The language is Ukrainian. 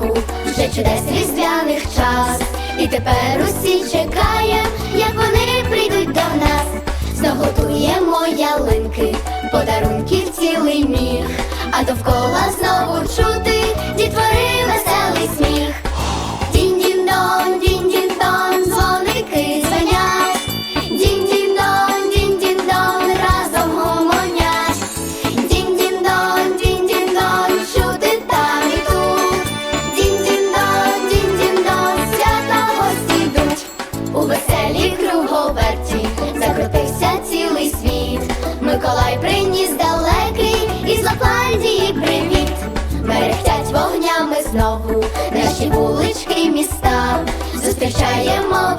ранку, вже чудес різдвяних час. І тепер усі чекає, як вони прийдуть до нас. Знов готуємо ялинки, подарунків цілий міг, а довкола знову чути приніс далекий із Лапландії привіт. Мерехтять вогнями знову наші вулички міста. Зустрічаємо